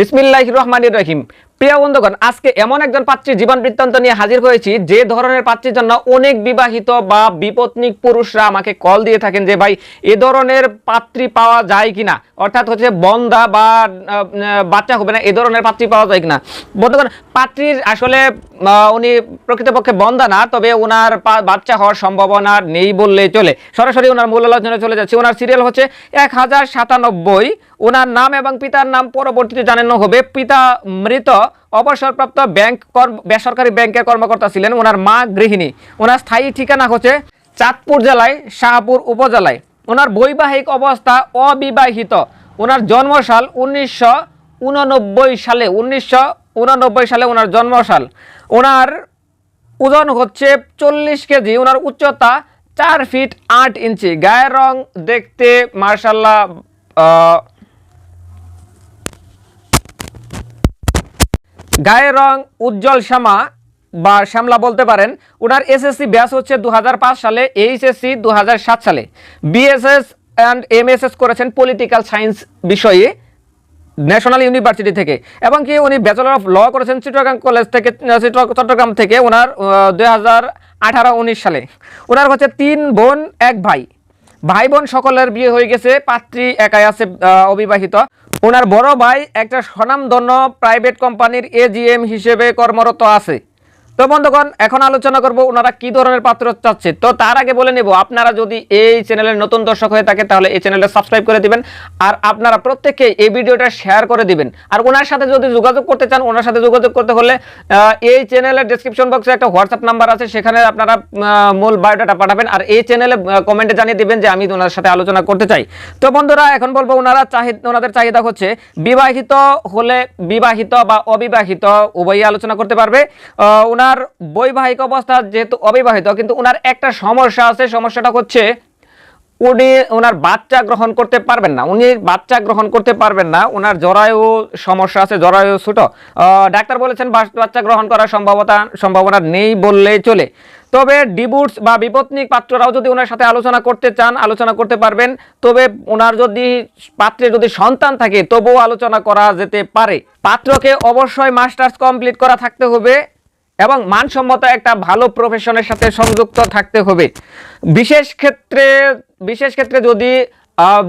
বিসমিল্লাহ রহমান রহিম। প্রিয় বন্ধুগণ, আজকে এমন একজন পাত্রীর জীবন বৃত্তান্ত নিয়ে হাজির হয়েছি, যে ধরনের পাত্রীর জন্য অনেক বিবাহিত বা বিপত্নিক পুরুষরা আমাকে কল দিয়ে থাকেন যে, ভাই, এ ধরনের পাত্রী পাওয়া যায় কিনা? অর্থাৎ হচ্ছে বন্দা বা বাচ্চা হবে না, এ ধরনের পাত্রী পাওয়া যায় কিনা? বন্ধুগণ, পাত্রীর আসলে উনি প্রকৃতপক্ষে বন্দা না, তবে ওনার বাচ্চা হওয়ার সম্ভাবনা নেই বললেই চলে। সরাসরি ওনার মূল আলোচনায় চলে যাচ্ছে। ওনার সিরিয়াল হচ্ছে এক হাজার সাতানব্বই। ওনার নাম এবং পিতার নাম পরবর্তীতে জানানো হবে। পিতা মৃত, অবসরপ্রাপ্ত ব্যাংক বেসরকারি ব্যাংকের কর্মকর্তা ছিলেন ওনার মা গৃহিণী। ওনার স্থায়ী ঠিকানা হচ্ছে চাঁদপুর জেলায়, শাহপুর উপজেলায়। ওনার বৈবাহিক অবস্থা অবিবাহিত। ওনার জন্মসাল উনিশশো উননব্বই সালে, উনিশশো উননব্বই সালে ওনার জন্মসাল। ওনার ওজন হচ্ছে চল্লিশ কেজি ওনার উচ্চতা চার ফিট আট ইঞ্চি। গায়ের রং দেখতে মার্শাল্লাহ গায়ের রং উজ্জ্বল শ্যামা বা শ্যামলা বলতে পারেন। ওনার এসএসসি ব্যাস হচ্ছে দু হাজার পাঁচ সালে, এইচএসসি দু হাজার সাত সালে। বিএসএস অ্যান্ড এমএসএস করেছেন পলিটিক্যাল সায়েন্স বিষয়ে। ন্যাশনাল ইউনিভার্সিটি থেকে। এবং কি উনি ব্যাচেলর অফ ল করেছেন চট্টগ্রাম কলেজ থেকে চট্টগ্রাম থেকে ওনার দুই আঠারো, উনিশ সালে। ওনার হচ্ছে তিন বোন, এক ভাই। ভাই বোন সকলের বিয়ে হয়ে গেছে, পাত্রী একাই আছে অবিবাহিত। ওনার বড় ভাই একটা স্বনামধন্য প্রাইভেট কোম্পানির এজিএম হিসেবে কর্মরত আছে। তো বন্ধুগণ এখন আলোচনা করব ওনারা কি ধরনের পাত্র চাচ্ছে। তো তার আগে বলে নেব আপনারা যদি এই চ্যানেলের নতুন দর্শক হয়ে থাকে তাহলে এই চ্যানেলটা সাবস্ক্রাইব করে দিবেন আর আপনারা প্রত্যেককে এই ভিডিওটা শেয়ার করে দিবেন। আর ওনার সাথে যদি যোগাযোগ করতে চান ওনার সাথে যোগাযোগ করতে হলে এই চ্যানেলের ডেসক্রিপশন বক্সে একটা হোয়াটসঅ্যাপ নাম্বার আছে সেখানে আপনারা মূল বায়োডাটা পাঠাবেন আর এই চ্যানেলে কমেন্টে জানিয়ে দিবেন যে আমি ওনার সাথে আলোচনা করতে চাই। তো বন্ধুরা এখন বলব ওনারা চাহিদা ওনাদের চাহিদা হচ্ছে বিবাহিত হলে বিবাহিত বা অবিবাহিত উভয়ই আলোচনা করতে পারবে। আহ, ওনার বৈবাহিক অবস্থা যেহেতু অবিবাহিত, কিন্তু ওনার একটা সমস্যা আছে। সমস্যাটা হচ্ছে উনি ওনার বাচ্চা গ্রহণ করতে পারবেন না। উনি বাচ্চা গ্রহণ করতে পারবেন না। ওনার জরায়ু সমস্যা আছে, জরায়ু ছোট। ডাক্তার বলেছেন বাচ্চা গ্রহণ করার সম্ভাবনা সম্ভাবনা নেই বললেই চলে। তবে ডিভোর্স বা বিপত্নিক পাত্ররাও যদি ওনার সাথে আলোচনা করতে চান, আলোচনা করতে পারবেন। তবে ওনার যদি পাত্রে যদি সন্তান থাকে, তবুও আলোচনা করা যেতে পারে। পাত্রকে অবশ্যই মাস্টার্স কমপ্লিট করা থাকতে হবে। এবং মানসম্মত একটা ভালো প্রফেশনের সাথে সংযুক্ত থাকতে হবে। বিশেষ ক্ষেত্রে বিশেষ ক্ষেত্রে যদি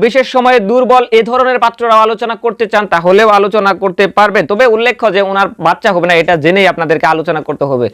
বিশেষ সময়ে দুর্বল এ ধরনের পাত্ররা আলোচনা করতে চান, তাহলেও আলোচনা করতে পারবেন। তবে উল্লেখ্য যে ওনার বাচ্চা হবে না, এটা জেনেই আপনাদেরকে আলোচনা করতে হবে।